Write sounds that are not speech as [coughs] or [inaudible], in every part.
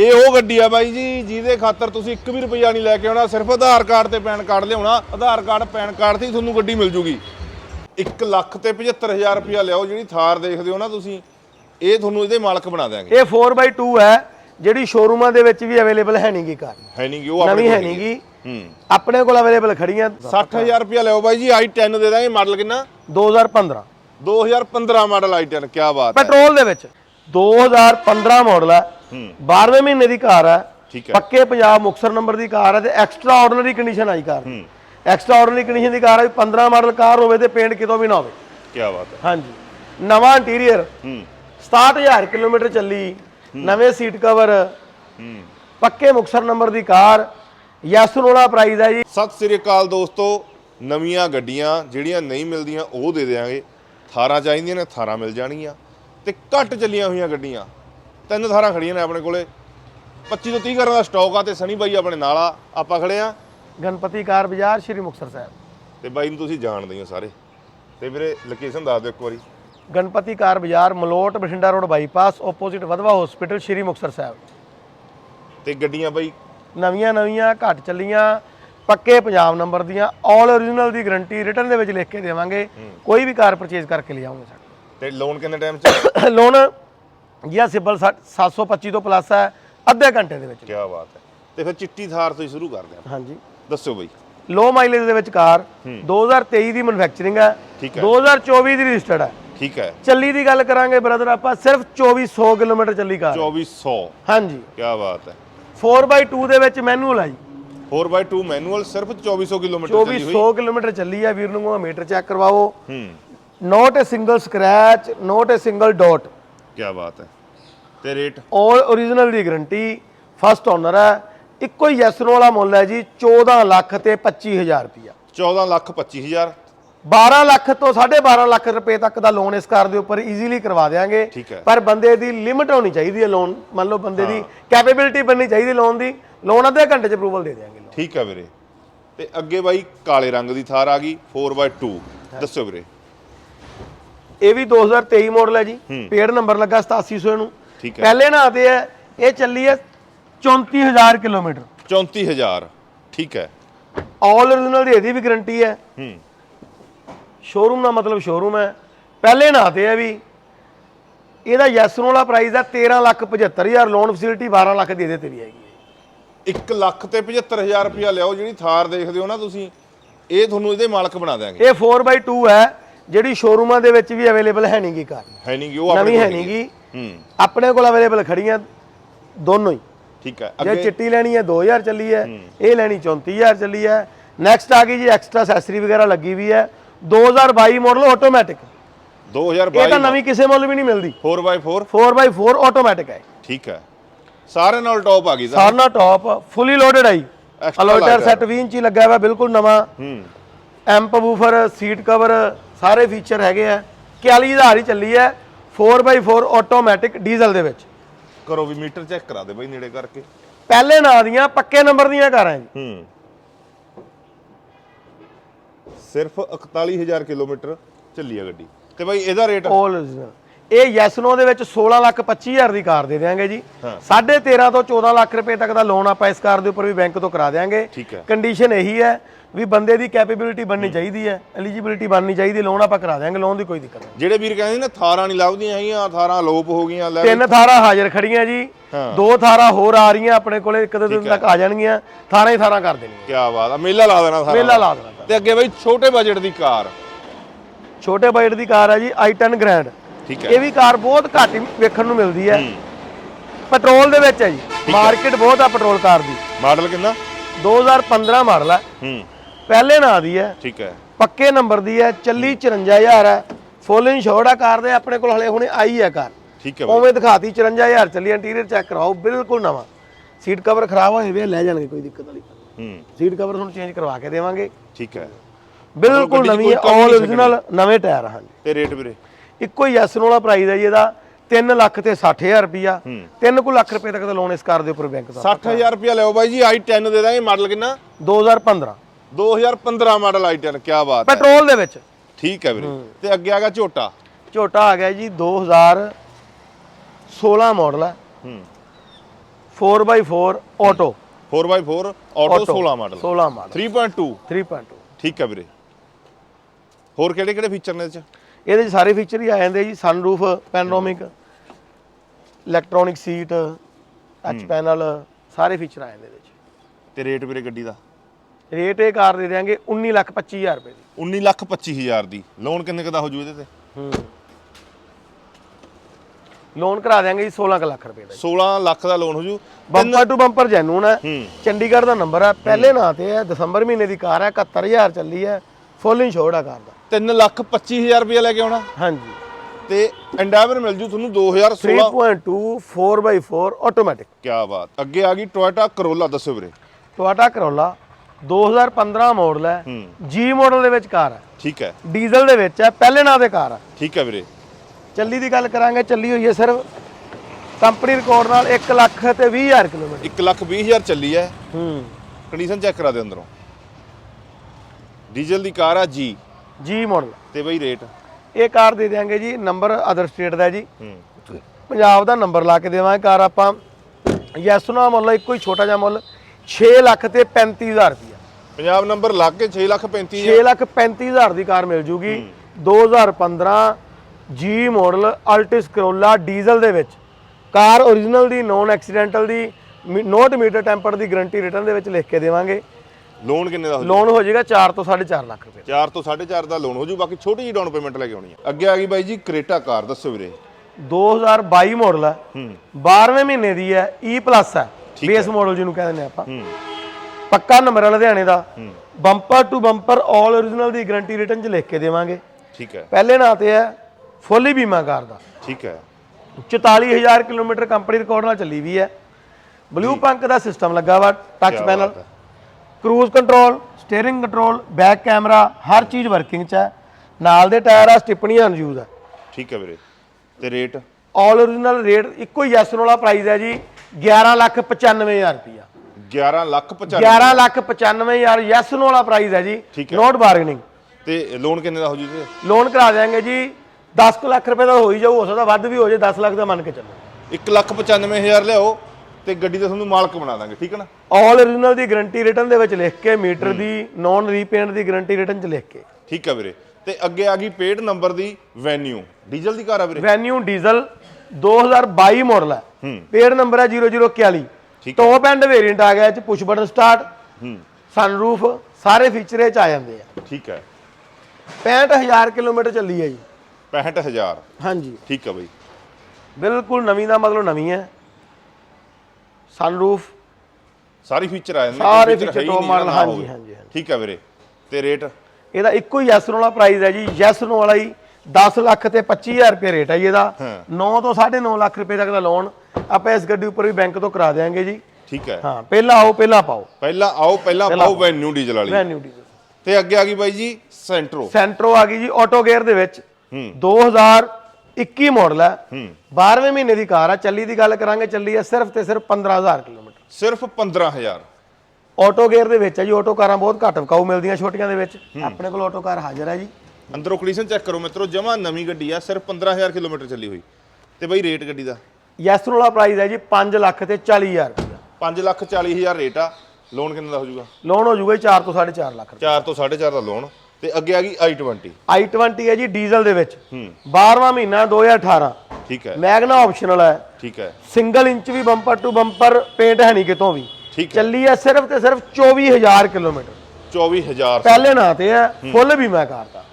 ਇਹ ਉਹ ਗੱਡੀ ਆ ਬਾਈ ਜੀ ਜਿਹਦੇ ਖਾਤਰ ਤੁਸੀਂ 1 ਵੀ ਰੁਪਈਆ ਨਹੀਂ ਲੈ ਕੇ ਆਉਣਾ ਸਿਰਫ ਆਧਾਰ ਕਾਰਡ ਤੇ ਪੈਨ ਕਾਰਡ ਲਿਆਉਣਾ ਆਧਾਰ ਕਾਰਡ ਪੈਨ ਕਾਰਡ ਤੇ ਹੀ ਤੁਹਾਨੂੰ ਗੱਡੀ ਮਿਲ ਜੂਗੀ। 1 ਲੱਖ ਤੇ 75000 ਰੁਪਈਆ ਲਿਆਓ ਜਿਹੜੀ ਥਾਰ ਦੇਖਦੇ ਹੋ ਨਾ ਤੁਸੀਂ ਇਹ ਤੁਹਾਨੂੰ ਇਹਦੇ ਮਾਲਕ ਬਣਾ ਦਿਆਂਗੇ। ਇਹ 4x2 ਹੈ ਜਿਹੜੀ ਸ਼ੋਰੂਮਾਂ ਦੇ ਵਿੱਚ ਵੀ ਅਵੇਲੇਬਲ ਹੈ ਨਹੀਂਗੀ ਕਾਰ। ਹੈ ਨਹੀਂ ਗੀ ਉਹ ਆਪਣੇ ਨਵੀਂ ਹੈ ਨਹੀਂਗੀ ਹੂੰ। ਆਪਣੇ ਕੋਲ ਅਵੇਲੇਬਲ ਖੜੀਆਂ। 60000 ਰੁਪਈਆ ਲਿਆਓ ਬਾਈ ਜੀ i10 ਦੇ ਦਾਂਗੇ ਮਾਡਲ ਕਿੰਨਾ? 2015 2015 ਮਾਡਲ i10 ਕੀ ਬਾਤ ਹੈ। ਪੈਟਰੋਲ ਦੇ ਵਿੱਚ। 2015 ਮਾਡਲ ਹੂੰ 12ਵੇਂ ਮਹੀਨੇ ਦੀ ਕਾਰ ਹੈ। ਪੱਕੇ ਪੰਜਾਬ ਮੁਕਸਰ ਨੰਬਰ ਦੀ ਕਾਰ ਹੈ ਤੇ ਐਕਸਟਰਾ ਆਰਡੀਨਰੀ ਕੰਡੀਸ਼ਨ ਆਈ ਕਾਰ ਐਕਸਟਰਾ ਆਰਡੀਨਰੀ ਕੰਡੀਸ਼ਨ ਦੀ ਕਾਰ ਹੈ ਵੀ 15 ਮਾਡਲ ਕਾਰ ਹੋਵੇ ਤੇ ਪੇਂਟ ਕਿਤੋਂ ਵੀ ਨਾ ਹੋਵੇ। ਕੀ ਬਾਤ ਹੈ। ਹਾਂਜੀ। ਨਵਾਂ ਇੰਟੀਰੀਅਰ ਹੂੰ। 67000 ਕਿਲੋਮੀਟਰ ਚੱਲੀ। ਨਵੇਂ ਸੀਟ ਕਵਰ ਪੱਕੇ ਮੁਕਸਰ ਨੰਬਰ ਦੀ ਕਾਰ। ਯੈਸਨੋਲਾ ਪ੍ਰਾਈਸ ਹੈ ਜੀ। ਸਤਿ ਸ੍ਰੀ ਅਕਾਲ ਦੋਸਤੋ। ਨਵੀਆਂ ਗੱਡੀਆਂ ਜਿਹੜੀਆਂ ਨਹੀਂ ਮਿਲਦੀਆਂ ਉਹ ਦੇ ਦੇਵਾਂਗੇ ਥਾਰਾਂ ਚਾਹੀਦੀਆਂ ਨੇ ਥਾਰਾਂ ਮਿਲ ਜਾਣਗੀਆਂ ਤੇ ਘੱਟ ਚੱਲੀਆਂ ਹੋਈਆਂ ਗੱਡੀਆਂ। ਤਿੰਨ ਥਾਰਾਂ ਖੜੀਆਂ ਨੇ ਆਪਣੇ ਕੋਲੇ। 25 ਤੋਂ 30 ਘਰਾਂ ਦਾ ਸਟਾਕ ਆ ਤੇ ਸਣੀ ਬਾਈ ਆਪਣੇ ਨਾਲ ਆ ਆਪਾਂ ਖੜੇ ਆ। ਗਣਪਤੀ ਕਾਰ ਬਾਜ਼ਾਰ ਸ਼੍ਰੀ ਮੁਕਤਸਰ ਸਾਹਿਬ। ਤੇ ਬਾਈ ਨੂੰ ਤੁਸੀਂ ਜਾਣਦੇ ਹੋ ਸਾਰੇ। ਤੇ ਵੀਰੇ ਲੋਕੇਸ਼ਨ ਦੱਸ ਦਿਓ ਇੱਕ ਵਾਰੀ। Ganpati car Bazaar Malout Bathinda road bypass opposite Wadhwa hospital Shri Muktsar Sahib. ਤੇ ਗੱਡੀਆਂ ਬਾਈ? ਨਵੀਆਂ ਨਵੀਆਂ ਘੱਟ ਚੱਲੀਆਂ ਪੱਕੇ ਪੰਜਾਬ ਨੰਬਰ ਦੀਆਂ 올 ਓਰੀਜਨਲ ਦੀ ਗਾਰੰਟੀ ਰਿਟਰਨ ਦੇ ਵਿੱਚ ਲਿਖ ਕੇ ਦੇਵਾਂਗੇ। ਕੋਈ ਵੀ ਕਾਰ ਪਰਚੇਜ਼ ਕਰਕੇ ਲਿਆਉਂਗੇ ਸਾਡੇ ਤੇ ਲੋਨ ਕਿੰਨੇ ਟਾਈਮ ਚ? [coughs] ਲੋਨ ਜਿਹੜਾ ਸਿਬਲ 725 ਤੋਂ ਪਲੱਸ ਹੈ ਅੱਧੇ ਘੰਟੇ ਦੇ ਵਿੱਚ। ਕੀ ਬਾਤ ਹੈ। ਤੇ ਫਿਰ ਚਿੱਟੀ ਥਾਰ ਤੋਂ ਹੀ ਸ਼ੁਰੂ ਕਰਦੇ ਆ ਹਾਂਜੀ। ਦੱਸੋ ਬਾਈ। ਲੋ ਮਾਈਲੇਜ ਦੇ ਵਿੱਚ ਕਾਰ 2023 ਦੀ ਮੈਨੂਫੈਕਚਰਿੰਗ ਹੈ ਠੀਕ ਹੈ। 2024 ਦੀ ਰਜਿਸਟਰਡ ਹੈ। ਠੀਕ ਹੈ। ਚੱਲੀ ਦੀ ਗੱਲ ਕਰਾਂਗੇ ਬ੍ਰਦਰ ਆਪਾਂ ਸਿਰਫ 2400 ਕਿਲੋਮੀਟਰ ਚੱਲੀ ਕਾਰ। 2400 ਹਾਂਜੀ। ਕੀ ਬਾਤ ਹੈ। 4x2 ਦੇ ਵਿੱਚ ਮੈਨੂਅਲ ਹੈ ਜੀ। 4x2 ਮੈਨੂਅਲ ਸਿਰਫ 2400 ਕਿਲੋਮੀਟਰ ਚੱਲੀ ਹੋਈ। 2400 ਕਿਲੋਮੀਟਰ ਚੱਲੀ ਹੈ ਵੀਰ ਨੂੰ ਮੀਟਰ ਚੈੱਕ ਕਰਵਾਓ। ਹੂੰ। Not a single scratch not a single dot ਕੀ ਬਾਤ ਹੈ। ਤੇ ਰੇਟ ਆਲ ਓਰੀਜਨਲ ਦੀ ਗਾਰੰਟੀ ਫਸਟ ਓਨਰ ਹੈ। ਇੱਕੋ ਹੀ ਯੈਸਨੋ ਵਾਲਾ ਮੁੱਲ ਹੈ ਜੀ 14 ਲੱਖ ਤੇ 25000 ਰੁਪਇਆ 14 ਲੱਖ 25000 12 ਲੱਖ ਤੋਂ 12.5 ਲੱਖ ਰੁਪਏ ਤੱਕ ਦਾ ਲੋਨ ਇਸ ਕਾਰ ਦੇ ਉੱਪਰ ਈਜ਼ੀਲੀ ਕਰਵਾ ਠੀਕ ਹੈ। ਪਰ ਬੰਦੇ ਦੀ ਲਿਮਿਟ ਹੋਣੀ ਚਾਹੀਦੀ ਹੈ ਲੋਨ ਮੰਨ ਲਓ ਬੰਦੇ ਦੀ ਕੈਪੇਬਿਲਿਟੀ ਬਣਨੀ ਚਾਹੀਦੀ ਲੋਨ ਦੀ। ਲੋਨ ਅੱਧੇ ਘੰਟੇ 'ਚ ਅਪਰੂਵਲ ਦੇ ਦੇਾਂਗੇ ਠੀਕ ਹੈ ਵੀਰੇ। ਤੇ ਅੱਗੇ ਬਾਈ ਕਾਲੇ ਰੰਗ ਦੀ ਥਾਰ ਆ ਗਈ 4x2 ਦੱਸੋ ਵੀਰੇ। ਇਹ ਵੀ 2023 ਮਾਡਲ ਹੈ ਜੀ। ਪੇਡ ਨੰਬਰ ਲੱਗਾ 8700 ਨੂੰ ਠੀਕ ਹੈ। ਪਹਿਲੇ ਨਾਂ ਤੇ ਹੈ ਇਹ ਚੱਲੀ ਹੈ 34000 ਕਿਲੋਮੀਟਰ। 34000 ਠੀਕ ਹੈ। ਆਲ ਓਰੀਜਨਲ ਦੀ ਇਹਦੀ ਵੀ ਗਾਰੰਟੀ ਹੈ। ਹੂੰ। ਸ਼ੋਰੂਮ ਦਾ ਮਤਲਬ ਸ਼ੋਰੂਮ ਹੈ। ਪਹਿਲੇ ਨਾਂ ਤੇ ਹੈ ਵੀ ਇਹਦਾ ਯੈਸਨੋ ਵਾਲਾ ਪ੍ਰਾਈਸ ਹੈ 13 ਲੱਖ 75000 ਲੋਨ ਫੈਸਿਲਿਟੀ 12 ਲੱਖ ਦੀ ਇਹਦੇ ਤੇ ਵੀ ਹੈਗੀ ਹੈ। 1 ਲੱਖ ਤੇ 75000 ਰੁਪਇਆ ਲਿਆਓ ਜਿਹੜੀ ਥਾਰ ਦੇਖਦੇ ਹੋ ਨਾ ਤੁਸੀਂ ਇਹ ਤੁਹਾਨੂੰ ਇਹਦੇ ਮਾਲਕ ਬਣਾ ਦਿਆਂਗੇ। ਇਹ 4x2 ਹੈ। ਜਿਹੜੀ ਸ਼ੋਰੂਮਾਂ ਦੇ ਵਿੱਚ ਵੀ ਅਵੇਲੇਬਲ ਹੈ ਨਹੀਂਗੀ ਕਾਰ। ਹੈ ਨਹੀਂ ਗੀ ਉਹ ਆਪਣੇ ਨਵੀਂ ਹੈ ਨਹੀਂਗੀ ਹੂੰ। ਆਪਣੇ ਕੋਲ ਅਵੇਲੇਬਲ ਖੜੀਆਂ ਦੋਨੋਂ ਹੀ। ਠੀਕ ਹੈ ਜੇ ਅੱਗੇ ਚਿੱਟੀ ਲੈਣੀ ਹੈ 2000 ਚੱਲੀ ਹੈ। ਇਹ ਲੈਣੀ 34000 ਚੱਲੀ ਹੈ। ਨੈਕਸਟ ਆ ਗਈ ਜੀ ਐਕਸਟਰਾ ਅਸੈਸਰੀ ਵਗੈਰਾ ਲੱਗੀ ਵੀ ਹੈ। 2022 ਮਾਡਲ ਆਟੋਮੈਟਿਕ ਇਹ 2022 ਤਾਂ ਨਵੀਂ ਕਿਸੇ ਮੁੱਲ ਵੀ ਨਹੀਂ ਮਿਲਦੀ। 4x4 4x4 ਆਟੋਮੈਟਿਕ ਹੈ। ਠੀਕ ਹੈ। ਸਾਰੇ ਨਾਲ ਟੌਪ ਆ ਗਈ ਤਾਂ। ਸਾਰਨਾ ਟੌਪ ਫੁੱਲੀ ਲੋਡਡ Extra ਅਲੋਟਰ ਸੈੱਟ 20 ਇੰਚੀ ਲੱਗਾ ਹੋਇਆ ਬਿਲਕੁਲ ਨਵਾਂ। ਹੂੰ। ਐਂਪ ਬੂਫਰ ਸੀਟ ਕਵਰ ਸਾਰੇ ਫੀਚਰ ਹੈਗੇ ਆ। 41000 ਹੀ ਚੱਲੀ ਹੈ 4x4 ਆਟੋਮੈਟਿਕ ਡੀਜ਼ਲ ਦੇ ਵਿੱਚ। ਕਰੋ ਵੀ ਮੀਟਰ ਚੈੱਕ ਕਰਾ ਦੇ ਬਾਈ ਨੇੜੇ ਕਰਕੇ। ਪਹਿਲੇ ਨਾਂ ਦੀਆਂ ਪੱਕੇ ਨੰਬਰ ਦੀਆਂ ਕਾਰਾਂ ਜੀ। ਹੂੰ। ਸਿਰਫ 41000 ਕਿਲੋਮੀਟਰ ਚੱਲੀ ਆ ਗੱਡੀ। ਤੇ ਬਾਈ ਇਹਦਾ ਰੇਟ 올 ਇਹ ਯੈਸਨੋ ਦੇ ਵਿੱਚ 16 ਲੱਖ 25000 ਦੀ ਕਾਰ ਦੇ ਦੇਵਾਂਗੇ ਜੀ। 13.5 ਤੋਂ 14 ਲੱਖ ਰੁਪਏ ਤੱਕ ਦਾ ਲੋਨ ਆਪਾਂ ਇਸ ਕਾਰ ਦੇ ਉੱਪਰ ਵੀ ਬੈਂਕ ਤੋਂ ਕਰਾ ਦੇਵਾਂਗੇ ਕੰਡੀਸ਼ਨ ਇਹੀ ਹੈ ਵੀ ਬੰਦੇ ਦੀ ਕੈਪੇਬਿਲਿਟੀ ਬਣਨੀ ਚਾਹੀਦੀ ਹੈ ਐਲੀਜੀਬਿਲਿਟੀ ਬਣਨੀ ਚਾਹੀਦੀ ਲੋਨ ਆਪਾਂ ਕਰਾ ਦੇਵਾਂਗੇ ਲੋਨ ਦੀ ਕੋਈ ਦਿੱਕਤ ਨਹੀਂ। ਜਿਹੜੇ ਵੀਰ ਕਹਿੰਦੇ ਨੇ ਥਾਰਾਂ ਨਹੀਂ ਲੱਭਦੀਆਂ ਹੈਗੀਆਂ ਥਾਰਾਂ ਲੋਪ ਹੋ ਗਈਆਂ ਲੈ ਤਿੰਨ ਥਾਰਾਂ ਹਾਜ਼ਰ ਖੜੀਆਂ ਜੀ। ਦੋ ਥਾਰਾਂ ਹੋਰ ਆ ਰਹੀਆਂ ਆਪਣੇ ਕੋਲੇ ਇੱਕ ਦੋ ਦਿਨ ਤੱਕ ਆ ਜਾਣਗੀਆਂ ਥਾਰਾਂ ਹੀ ਥਾਰਾਂ ਕਰ ਦੇਣੀਆਂ। ਕੀ ਬਾਤ ਆ ਮੇਲਾ ਲਾ ਦੇਣਾ ਸਾਰਾ। ਮੇਲਾ ਲਾ ਦੇਣਾ। ਤੇ ਅੱਗੇ ਬਾਈ ਛੋਟੇ ਬਜਟ ਦੀ ਕਾਰ। ਛੋਟੇ ਬਜਟ ਦੀ ਕਾਰ ਹੈ ਜੀ i10 ਗ੍ਰੈਂਡ ਠੀਕ ਹੈ। ਇਹ ਵੀ ਕਾਰ ਬਹੁਤ ਘੱਟ ਵੇਖਣ ਨੂੰ ਮਿਲਦੀ ਹੈ। ਪੈਟਰੋਲ ਦੇ ਵਿੱਚ ਹੈ ਜੀ। ਮਾਰਕੀਟ ਬਹੁਤ ਆ ਪੈਟਰੋਲ ਕਾਰ ਦੀ। ਮਾਡਲ ਕਿੰਨਾ? 2015 ਮਾਡਲ ਹੈ। ਹੂੰ। ਪਹਿਲੇ ਨਾਂ ਦੀ ਹੈ। ਠੀਕ ਹੈ। ਪੱਕੇ ਨੰਬਰ ਦੀ ਹੈ। ਚੱਲੀ 54000 ਹੈ। ਫੁੱਲ ਇੰਸ਼ੋਰਡ ਆ ਕਾਰ ਦੇ। ਆਪਣੇ ਕੋਲ ਹਲੇ ਹੁਣੇ ਆਈ ਹੈ ਕਾਰ। ਠੀਕ ਹੈ ਉਵੇਂ ਦਿਖਾਤੀ 54000 ਚੱਲੀ ਇੰਟੀਰੀਅਰ ਚੈੱਕ ਕਰਾਓ। ਬਿਲਕੁਲ ਨਵਾਂ। ਸੀਟ ਕਵਰ ਖਰਾਬ ਹੋਏ ਵੇ ਲੈ ਜਾਣਗੇ ਕੋਈ ਦਿੱਕਤ ਵਾਲੀ। ਹੂੰ। ਸੀਟ ਕਵਰ ਤੁਹਾਨੂੰ ਚੇਂਜ ਕਰਵਾ ਕੇ ਦੇਵਾਂਗੇ। ਠੀਕ ਹੈ। ਬਿਲਕੁਲ ਨਵੀਂ ਹੈ। ਆਲ origignal ਨਵੇਂ ਟਾਇਰ ਹਨ ਤੇ ਰੇਟ ਵੀਰੇ? ਇੱਕੋ ਹੀ ਯੈਸਨ ਵਾਲਾ ਪ੍ਰਾਈਸ ਹੈ ਜੀ ਇਹਦਾ। 3 ਲੱਖ ਤੇ 60000 ਰੁਪਿਆ 3 ਕੁ ਲੱਖ ਰੁਪਏ ਤੱਕ ਦਾ ਲੋਨ ਇਸ ਕਾਰ ਦੇ ਉੱਪਰ ਬੈਂਕ ਦਾ। 60000 ਰੁਪਇਆ ਲਿਓ ਬਾਈ ਜੀ i10 ਦੇ ਦਾਂਗੇ ਮਾਡਲ ਕਿੰਨਾ? 2015 2015 ਮਾਡਲ i10 ਕੀ ਬਾਤ ਹੈ। ਪੈਟਰੋਲ ਦੇ ਵਿੱਚ। ਠੀਕ ਹੈ ਵੀਰੇ। ਤੇ ਅੱਗੇ ਆਗਾ ਝੋਟਾ। ਝੋਟਾ ਆ ਗਿਆ ਜੀ 2016 ਮਾਡਲ ਹੈ। ਹੂੰ। 4x4 auto 4x4 auto 16 model 16 model 3.2 3.2 ਠੀਕ ਹੈ ਵੀਰੇ। ਹੋਰ ਕਿਹੜੇ ਕਿਹੜੇ ਫੀਚਰ ਨੇ ਇਹਦੇ ਚ? ਇਹਦੇ 'ਚ ਸਾਰੇ ਫੀਚਰ ਹੀ ਆ ਜਾਂਦੇ ਜੀ sunroof panoramic electronic seat touch panel ਸਾਰੇ ਫੀਚਰ ਆ ਜਾਂਦੇ ਇਹਦੇ 'ਚ। ਤੇ ਰੇਟ ਵੀਰੇ ਗੱਡੀ ਦਾ? ਰੇਟ ਇਹ ਕਾਰ ਦੇ ਦੇਾਂਗੇ 19 ਲੱਖ 25000 ਰੁਪਏ ਦੀ। 19 ਲੱਖ 25 ਹਜ਼ਾਰ ਦੀ। ਲੋਨ ਕਿੰਨੇ ਕੁ ਦਾ ਹੋ ਜੂ ਇਹਦੇ ਤੇ? ਹੂੰ। ਲੋਨ ਕਰਾ ਦੇਾਂਗੇ ਜੀ 16 ਕੁ ਲੱਖ ਰੁਪਏ ਦਾ 16 ਲੱਖ ਦਾ ਲੋਨ ਹੋ ਜੂ ਬੰਪਰ ਟੂ ਬੰਪਰ ਜੈਨੂਨ ਹੈ ਹੂੰ। ਚੰਡੀਗੜ੍ਹ ਦਾ ਨੰਬਰ ਹੈ ਪਹਿਲੇ ਨਾਂ ਤੇ ਹੈ ਦਸੰਬਰ ਮਹੀਨੇ ਦੀ ਕਾਰ ਹੈ 71000 ਚੱਲੀ ਹੈ ਫੁੱਲ ਇੰਸ਼ੋਰਡ ਹੈ ਕਾਰ ਦਾ। 3 ਲੱਖ 25 ਹਜ਼ਾਰ ਰੁਪਏ ਲੈ ਕੇ ਆਉਣਾ। ਹਾਂਜੀ। ਤੇ ਐਂਡਾਵਰ ਮਿਲ ਜੂ ਤੁਹਾਨੂੰ 2016 3.2 4x4 ਆਟੋਮੈਟਿਕ ਕੀ ਬਾਤ। ਅੱਗੇ ਆ ਗਈ ਟੋਇਟਾ ਕਰੋਲਾ ਦੱਸੋ ਵੀਰੇ। ਟੋਇਟਾ ਕਰੋਲਾ 2015 ਮਾਡਲ ਹੈ। ਜੀ ਮਾਡਲ ਦੇ ਵਿੱਚ ਕਾਰ ਹੈ। ਠੀਕ ਹੈ। ਡੀਜ਼ਲ ਦੇ ਵਿੱਚ ਹੈ। ਪਹਿਲੇ ਨਾਂ ਤੇ ਕਾਰ ਹੈ। ਠੀਕ ਹੈ ਵੀਰੇ। ਚੱਲੀ ਦੀ ਗੱਲ ਕਰਾਂਗੇ ਚੱਲੀ ਹੋਈ ਹੈ ਸਿਰਫ। ਕੰਪਨੀ ਰਿਕਾਰਡ ਨਾਲ 1 ਲੱਖ ਤੇ 20000 ਕਿਲੋਮੀਟਰ। 1 ਲੱਖ 20 ਹਜ਼ਾਰ ਚੱਲੀ ਹੈ। ਹੂੰ। ਕੰਡੀਸ਼ਨ ਚੈੱਕ ਕਰਾ ਦੇ ਅੰਦਰੋਂ। ਡੀਜ਼ਲ ਦੀ ਕਾਰ ਆ ਜੀ ਜੀ ਮਾਡਲ ਤੇ ਬਈ ਰੇਟ ਇਹ ਕਾਰ ਦੇ ਦਿਆਂਗੇ ਜੀ ਨੰਬਰ ਅਦਰ ਸਟੇਟ ਦਾ ਜੀ। ਹੂੰ। ਪੰਜਾਬ ਦਾ ਨੰਬਰ ਲਾ ਕੇ ਦੇਵਾਂਗੇ ਕਾਰ ਆਪਾਂ। ਯੈਸ ਨਾ ਮੁੱਲ ਇੱਕੋ ਹੀ ਛੋਟਾ ਜਿਹਾ ਮੁੱਲ 6 ਲੱਖ ਤੇ 35000 ਰੁਪਇਆ ਪੰਜਾਬ ਨੰਬਰ ਲੱਗ ਕੇ 6 ਲੱਖ 35 6 ਲੱਖ 35000 ਦੀ ਕਾਰ ਮਿਲ ਜੂਗੀ। 2015 ਜੀ ਮਾਡਲ ਅਲਟਿਸ ਕਰੋਲਾ ਡੀਜ਼ਲ ਦੇ ਵਿੱਚ। ਕਾਰ ਓਰੀਜਨਲ ਦੀ ਨੋਨ ਐਕਸੀਡੈਂਟਲ ਦੀ ਨੋਟ ਮੀਟਰ ਟੈਂਪਰ ਦੀ ਗਾਰੰਟੀ ਰਿਟਰਨ ਦੇ ਵਿੱਚ ਲਿਖ ਕੇ ਦੇਵਾਂਗੇ। ਲੋਨ ਕਿੰਨੇ ਦਾ ਹੋ ਲੋਨ ਹੋ ਜਾਏਗਾ 4 ਤੋਂ 4.5 ਲੱਖ ਰੁਪਏ। 4 ਤੋਂ 4.5 ਦਾ ਲੋਨ ਹੋ ਜੂ ਬਾਕੀ ਛੋਟੀ ਜੀ ਡਾਊਨ ਪੇਮੈਂਟ ਲੈ ਕੇ ਆਉਣੀ ਹੈ ਅੱਗੇ ਆ ਗਈ ਬਾਈ ਜੀ ਕ੍ਰੇਟਾ ਕਾਰ ਦੱਸੋ ਵੀਰੇ। 2022 ਮਾਡਲ ਹੈ ਹੂੰ। 12ਵੇਂ ਮਹੀਨੇ ਦੀ ਹੈ E ਹੈ ਬੇਸ ਮਾਡਲ ਜਿਹਨੂੰ ਕਹਿੰਦੇ ਨੇ ਆਪਾਂ। ਹੂੰ। ਪੱਕਾ ਨੰਬਰ ਹੈ ਲੁਧਿਆਣੇ ਦਾ। ਹੂੰ। ਬੰਪਰ ਟੂ ਬੰਪਰ 올 ਓਰੀਜਨਲ ਦੀ ਗਾਰੰਟੀ ਰਿਟਰਨ ਚ ਲਿਖ ਕੇ ਦੇਵਾਂਗੇ। ਠੀਕ ਹੈ ਪਹਿਲੇ ਨਾਂ ਤੇ ਹੈ ਫੁੱਲੀ ਬੀਮਾ ਕਾਰ ਦਾ। ਠੀਕ ਹੈ 44000 ਕਿਲੋਮੀਟਰ ਕੰਪਨੀ ਰਿਕਾਰਡ ਨਾਲ ਚੱਲੀ ਵੀ ਹੈ ਬਲੂ ਪੰਕ ਦਾ ਸਿਸਟਮ ਲੱਗਾ ਵਾ touch panel. Cruise control steering control back camera ਹਰ ਚੀਜ਼ ਵਰਕਿੰਗ ਚ ਹੈ। ਨਾਲ ਦੇ ਟਾਇਰ ਆ ਸਟਿਪਣੀਆਂ ਅਨਯੂਜ਼ ਹੈ ਠੀਕ ਹੈ ਵੀਰੇ। ਤੇ ਰੇਟ? 올 ਓਰੀਜਨਲ ਰੇਟ ਇੱਕੋ ਹੀ ਯੈਸਨ ਵਾਲਾ ਪ੍ਰਾਈਸ ਹੈ ਜੀ 11 ਲੱਖ 95000 ਰੁਪਇਆ 11 ਲੱਖ 95 11 ਲੱਖ 95000 ਯੈਸਨ ਵਾਲਾ ਪ੍ਰਾਈਸ ਹੈ ਜੀ ਠੀਕ ਹੈ। ਨੋਟ ਬਾਰਗੇਨਿੰਗ ਤੇ ਲੋਨ ਕਿੰਨੇ ਦਾ ਹੋ ਜੂ ਲੋਨ ਕਰਾ ਦੇਾਂਗੇ ਜੀ 10 ਕੁ ਲੱਖ ਰੁਪਏ ਦਾ ਹੋ ਹੀ ਜਾਊ ਹੋ ਸਕਦਾ ਵੱਧ ਵੀ ਹੋ ਜਾਏ 10 ਲੱਖ ਦਾ ਮੰਨ ਕੇ ਚੱਲੋ। 1 ਲੱਖ 95 ਹਜ਼ਾਰ ਲਿਆਓ ਤੇ ਗੱਡੀ ਦਾ ਤੁਹਾਨੂੰ ਮਾਲਕ ਬਣਾ ਦਾਂਗੇ ਠੀਕ ਹੈ ਨਾ? ਆਲ ਓਰੀਜਨਲ ਦੀ ਗਾਰੰਟੀ ਰਿਟਰਨ ਦੇ ਵਿੱਚ ਲਿਖ ਕੇ ਮੀਟਰ ਦੀ ਨੌਨ ਰੀਪੇਂਟ ਦੀ ਗਾਰੰਟੀ ਰਿਟਰਨ ਚ ਲਿਖ ਕੇ। ਠੀਕ ਹੈ ਵੀਰੇ। ਤੇ ਅੱਗੇ ਆ ਗਈ ਪੇਡ ਨੰਬਰ ਦੀ ਵੈਨਿਊ ਡੀਜ਼ਲ ਦੀ ਕਾਰ ਆ ਵੀਰੇ? ਵੈਨਿਊ ਡੀਜ਼ਲ 2022 ਮਾਡਲ ਹੈ। ਪੇਡ ਨੰਬਰ ਹੈ 0041 ਠੀਕ ਟੌਪ ਐਂਡ ਵੇਰੀਐਂਟ ਆ ਗਿਆ ਇਹ ਚ ਪੁਸ਼ ਬਟਨ ਸਟਾਰਟ ਸਨਰੂਫ ਸਾਰੇ ਫੀਚਰ ਇਹ ਚ ਆ ਜਾਂਦੇ ਆ। ਠੀਕ ਹੈ। 65000 ਕਿਲੋਮੀਟਰ ਚੱਲੀ ਹੈ ਜੀ। 65000 ਹਾਂਜੀ। ਠੀਕ ਹੈ ਬਈ। ਬਿਲਕੁਲ ਨਵੀਂ ਦਾ ਮਤਲਬ ਨਵੀਂ ਹੈ। ਸਨਰੂਫ ਸਾਰੇ ਫੀਚਰ ਆ ਜਾਂਦੇ ਸਾਰੇ feature ਹੈ ਨਹੀਂ ਹਾਂਜੀ, ਹਾਂਜੀ, ਠੀਕ ਆ ਵੀਰੇ ਤੇ ਰੇਟ ਇਹਦਾ ਇੱਕੋ ਹੀ ਯੈਸਨੋ ਵਾਲਾ ਪ੍ਰਾਈਸ ਹੈ ਜੀ। ਯੈਸਨੋ ਵਾਲਾ ਹੀ 10 ਲੱਖ ਤੇ 25000 ਰੁਪਏ ਰੇਟ ਹੈ ਇਹਦਾ। 9 ਤੋਂ 9.5 ਲੱਖ ਰੁਪਏ ਤੱਕ ਦਾ ਲੋਨ ਆਪਾਂ ਇਸ ਗੱਡੀ ਉੱਪਰ ਵੀ ਬੈਂਕ ਤੋਂ ਕਰਾ ਦੇਵਾਂਗੇ ਜੀ। ਠੀਕ ਹੈ। ਹਾਂ ਪਹਿਲਾਂ ਆਓ ਪਹਿਲਾਂ ਪਾਓ। ਪਹਿਲਾਂ ਆਓ ਪਹਿਲਾਂ ਪਾਓ ਪਾਓ। ਵੈਨਿਊ ਡੀਜ਼ਲ ਵਾਲੀ। ਵੈਨਿਊ ਡੀਜ਼ਲ ਤੇ ਅੱਗੇ ਆ ਗਈ ਬਾਈ ਜੀ ਸੈਂਟਰੋ ਸੈਂਟਰੋ ਆ ਗਈ ਜੀ ਆਟੋ ਗੇਅਰ ਦੇ ਵਿੱਚ। 2000 21 ਮਾਡਲ ਹੈ। 12ਵੇਂ ਮਹੀਨੇ ਦੀ ਕਾਰ ਆ। ਚੱਲੀ ਦੀ ਗੱਲ ਕਰਾਂਗੇ ਚੱਲੀ ਆ ਸਿਰਫ ਤੇ ਸਿਰਫ 15000 ਕਿਲੋਮੀਟਰ। ਸਿਰਫ 15000 ਆਟੋ ਗੇਅਰ ਦੇ ਵਿੱਚ ਹੈ ਜੀ ਆਟੋ ਕਾਰਾਂ ਬਹੁਤ ਘੱਟ ਵਕਾਊ ਮਿਲਦੀਆਂ ਛੋਟੀਆਂ ਦੇ ਵਿੱਚ। ਆਪਣੇ ਕੋਲ ਆਟੋ ਕਾਰ ਹਾਜ਼ਰ ਹੈ ਜੀ। ਅੰਦਰੋਂ ਕੰਡੀਸ਼ਨ ਚੈੱਕ ਕਰੋ ਮਿੱਤਰੋ ਜਮਾ ਨਵੀਂ ਗੱਡੀ ਆ ਸਿਰਫ 15000 ਕਿਲੋਮੀਟਰ ਚੱਲੀ ਹੋਈ। ਤੇ ਬਈ ਰੇਟ ਗੱਡੀ ਦਾ? ਯੈਸਰ ਵਾਲਾ ਪ੍ਰਾਈਸ ਹੈ ਜੀ 5 ਲੱਖ ਤੇ 40000 ਰੁਪਏ 5 ਲੱਖ 40000 ਰੇਟ ਆ। ਲੋਨ ਕਿੰਨਾ ਦਾ ਹੋ ਜਾਊਗਾ? ਲੋਨ ਹੋ ਜਾਊਗਾ 4 ਤੋਂ 4.5 ਲੱਖ 4 ਤੋਂ 4.5 ਦਾ ਲੋਨ ਤੇ ਅੱਗੇ ਆ ਗਈ i20 i20 ਹੈ ਜੀ ਡੀਜ਼ਲ ਦੇ ਵਿੱਚ। ਹੂੰ। 12ਵਾਂ ਮਹੀਨਾ 2018 ਠੀਕ ਹੈ। ਮੈਗਨਾ ਆਪਸ਼ਨਲ ਹੈ। ਠੀਕ ਹੈ। ਸਿੰਗਲ ਇੰਚ ਵੀ ਬੰਪਰ ਟੂ ਬੰਪਰ ਪੇਂਟ ਹੈ ਨਹੀਂ ਕਿਤੋਂ ਵੀ। ਠੀਕ ਹੈ। ਚੱਲੀ ਹੈ ਸਿਰਫ ਤੇ ਸਿਰਫ 24000 ਕਿਲੋਮੀਟਰ। 24000 ਪਹਿਲੇ ਨਾਂ ਤੇ ਹੈ ਫੁੱਲ ਬੀਮਾ ਕਰਤਾ।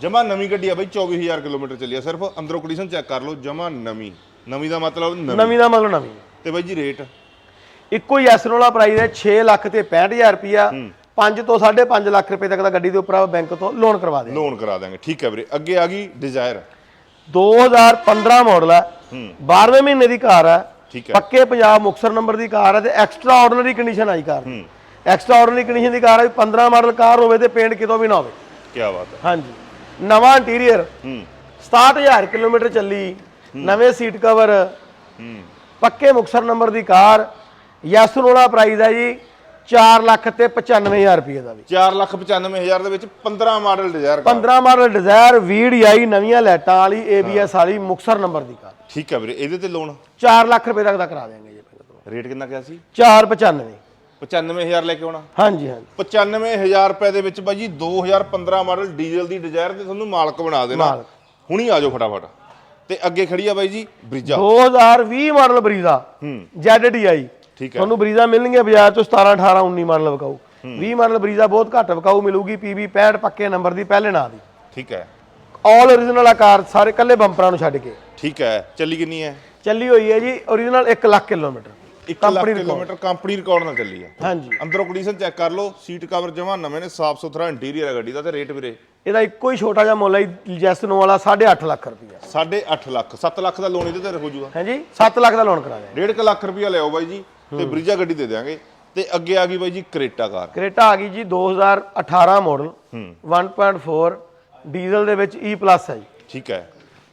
ਜਮਾ ਨਵੀਂ ਗੱਡੀ ਆ ਬਾਈ 24000 ਕਿਲੋਮੀਟਰ ਚੱਲੀ ਆ। ਸਿਰਫ ਅੰਦਰੋਂ ਕੰਡੀਸ਼ਨ ਚੈੱਕ ਕਰ ਲਓ ਜਮਾ ਨਵੀਂ। ਨਵੀਂ ਦਾ ਮਤਲਬ ਨਵੀਂ। ਨਵੀਂ ਦਾ ਮਤਲਬ ਨਵੀਂ। ਤੇ ਬਾਈ ਜੀ ਰੇਟ ਇੱਕੋ ਹੀ ਐਸਨ ਵਾਲਾ ਪ੍ਰਾਈਸ ਹੈ 6 ਲੱਖ ਤੇ 65000 ਰੁਪਿਆ 5 ਤੋਂ 5.5 ਲੱਖ ਰੁਪਏ ਤੱਕ ਦਾ ਗੱਡੀ ਦੇ ਉੱਪਰ ਬੈਂਕ ਤੋਂ ਲੋਨ ਕਰਵਾ ਦੇ। ਲੋਨ ਕਰਾ ਦਾਂਗੇ ਠੀਕ ਹੈ ਵੀਰੇ। ਅੱਗੇ ਆ ਗਈ ਡਿਜ਼ਾਇਰ 2015 ਮਾਡਲ ਹੈ ਹੂੰ। 12ਵੇਂ ਮਹੀਨੇ ਦੀ ਕਾਰ ਹੈ ਠੀਕ ਹੈ। ਪੱਕੇ ਪੰਜਾਬ ਮੁਕਸਰ ਨੰਬਰ ਦੀ ਕਾਰ ਹੈ ਤੇ ਐਕਸਟਰਾ ਆਰਡੀਨਰੀ ਕੰਡੀਸ਼ਨ ਆਈ ਕਾਰ ਦੀ। ਐਕਸਟਰਾ ਆਰਡੀਨਰੀ ਕੰਡੀਸ਼ਨ ਦੀ ਕਾਰ ਹੈ ਵੀ 15 ਮਾਡਲ ਕਾਰ ਹੋਵੇ ਤੇ ਪੇਂਟ ਕਿਤੋਂ ਵੀ ਨਾ ਹੋਵੇ। ਕੀ ਬਾਤ ਹੈ। ਹਾਂਜੀ। ਨਵਾਂ ਇੰਟੀਰੀਅਰ ਹੂੰ। 67000 ਕਿਲੋਮੀਟਰ ਚੱਲੀ। ਨਵੇਂ ਸੀਟ ਕਵਰ ਪੱਕੇ ਮੁਕਸਰ ਨੰਬਰ ਦੀ ਕਾਰ। ਯੈਸ ਵਾਲਾ ਪ੍ਰਾਈਸ ਹੈ ਜੀ। 4 ਲੱਖ ਤੇ 95000 ਰੁਪਏ ਦਾ ਵੀ। 4 ਲੱਖ 95000 ਦੇ ਵਿੱਚ 15 model Dzire 15 model Dzire VDI ਨਵੀਆਂ ਲਾਈਟਾਂ ਵਾਲੀ ABS ਵਾਲੀ ਮੁਕਸਰ ਨੰਬਰ ਦੀ ਕਾਰ। ਠੀਕ ਹੈ ਵੀਰੇ ਇਹਦੇ ਤੇ ਲੋਨ 4 ਲੱਖ ਰੁਪਏ ਤੱਕ ਦਾ ਕਰਾ ਦੇਾਂਗੇ ਜੀ ਰੇਟ ਕਿੰਨਾ ਕਿਹਾ ਸੀ? 495 95000 ਲੈ ਕੇ ਆਉਣਾ। ਹਾਂਜੀ ਹਾਂਜੀ। 95000 ਰੁਪਏ ਦੇ ਵਿੱਚ ਬਾਈ ਜੀ 2015 ਮਾਡਲ ਡੀਜ਼ਲ ਦੀ ਡਿਜ਼ਾਇਰ ਤੇ ਤੁਹਾਨੂੰ ਮਾਲਕ ਬਣਾ ਦੇਣਾ। ਹੁਣੀ ਆ ਜਾਓ ਫਟਾਫਟ। ਤੇ ਅੱਗੇ ਖੜੀ ਆ ਬਾਈ ਜੀ ਬ੍ਰਿਜਾ। 2020 ਮਾਡਲ ਬਰੀਜ਼ਾ। ਹੂੰ। ZDI ਤੁਹਾਨੂੰ ਬਰੀਜ਼ਾ ਮਿਲਣਗੇ ਬਾਜ਼ਾਰ ਚੋਂ 17 18 19 ਮਾਡਲ ਵਿਕਾਊ। 20 ਮਾਡਲ ਬਰੀਜ਼ਾ ਬਹੁਤ ਘੱਟ ਵਿਕਾਊ ਮਿਲੂਗੀ PB 65 ਪੱਕੇ ਨੰਬਰ ਦੀ ਪਹਿਲੇ ਨਾਂ ਦੀ। ਠੀਕ ਹੈ। ਆਲ origignal ਆਕਾਰ ਸਾਰੇ ਕੱਲੇ ਬੰਪਰਾਂ ਨੂੰ ਛੱਡ ਕੇ। ਠੀਕ ਹੈ। ਚੱਲੀ ਕਿੰਨੀ ਹੈ? ਚੱਲੀ ਹੋਈ ਹੈ ਜੀ origignal 1 lakh kilometre. 1 lakh kilometre company record ਨਾਲ ਚੱਲੀ ਆ ਹਾਂਜੀ। ਅੰਦਰੋਂ ਕੰਡੀਸ਼ਨ ਚੈੱਕ ਕਰ ਲਓ ਸੀਟ ਕਵਰ ਜਮਾ ਨਵੇਂ ਨੇ ਸਾਫ਼ ਸੁਥਰਾ ਇੰਟੀਰੀਅਰ ਹੈ ਗੱਡੀ ਦਾ ਤੇ ਰੇਟ ਵੀਰੇ। ਇਹਦਾ ਇੱਕੋ ਹੀ ਛੋਟਾ ਜਿਹਾ ਮੁੱਲ ਹੈ ਜੈਸਨੋ ਵਾਲਾ 8.5 ਲੱਖ ਰੁਪਇਆ 8.5 ਲੱਖ 7 ਲੱਖ ਦਾ ਲੋਨ ਇਹਦੇ ਤੇ ਹੋ ਜੂਗਾ। ਹਾਂਜੀ 7 ਲੱਖ ਦਾ ਲੋਨ ਕਰਾ ਦਿਆਂਗੇ 1.5 ਲੱਖ ਰੁਪਇਆ ਲਿਆਓ ਬਾਈ ਜੀ। ਤੇ ਬ੍ਰਿਜਾ ਗੱਡੀ ਦੇ ਦਿਆਂਗੇ। ਤੇ ਅੱਗੇ ਆ ਗਈ ਬਾਈ ਜੀ ਕਰੇਟਾ ਕਾਰ। ਕਰੇਟਾ ਆ ਗਈ ਜੀ 2018 ਮਾਡਲ 1.4 ਡੀਜ਼ਲ ਦੇ ਵਿੱਚ E ਹੈ ਜੀ। ਠੀਕ ਹੈ।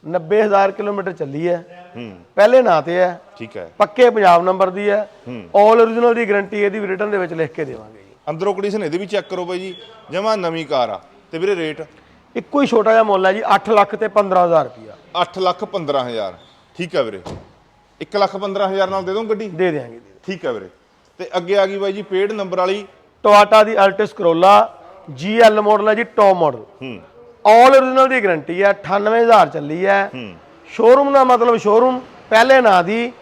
90000 ਕਿਲੋਮੀਟਰ ਚੱਲੀ ਹੈ। ਹੂੰ। ਪਹਿਲੇ ਨਾਂ ਤੇ ਹੈ। ਠੀਕ ਹੈ। ਪੱਕੇ ਪੰਜਾਬ ਨੰਬਰ ਦੀ ਹੈ। ਆਲ origignal ਦੀ ਗਾਰੰਟੀ ਇਹਦੀ ਰਿਟਰਨ ਦੇ ਵਿੱਚ ਲਿਖ ਕੇ ਦੇਵਾਂਗੇ ਜੀ। ਅੰਦਰੋਂ ਕੰਡੀਸ਼ਨ ਇਹਦੇ ਵੀ ਚੈੱਕ ਕਰੋ ਬਾਈ ਜੀ। ਜਮਾ ਨਵੀਂ ਕਾਰ ਆ। ਤੇ ਵੀਰੇ ਰੇਟ ਇੱਕੋ ਹੀ ਛੋਟਾ ਜਿਹਾ ਮੁੱਲ ਹੈ ਜੀ 8 ਲੱਖ ਤੇ 15000 ਰੁਪਇਆ। 8 ਲੱਖ 15000 ਠੀਕ ਹੈ ਵੀਰੇ। 1 ਲੱਖ 15000 ਨਾਲ ਦੇ ਦੋ ਗੱਡੀ? ਦੇ ਦੇਵਾਂਗੇ ਜੀ ਠੀਕ ਹੈ ਵੀਰੇ। ਤੇ ਅੱਗੇ ਆ ਗਈ ਬਾਈ ਜੀ ਪੇਡ ਨੰਬਰ ਵਾਲੀ। ਟੋਆਟਾ ਦੀ ਅਲਟਿਸ ਕਰੋਲਾ GL ਮਾਡਲ ਹੈ ਜੀ ਟੌਪ ਮਾਡਲ ਹੂੰ। ਆਲ origignal ਦੀ ਗਾਰੰਟੀ ਹੈ 98000 ਚੱਲੀ ਹੈ। ਸ਼ੋਰੂਮ ਦਾ ਮਤਲਬ ਸ਼ੋਰੂਮ ਪਹਿਲੇ ਨਾਂ ਦੀ।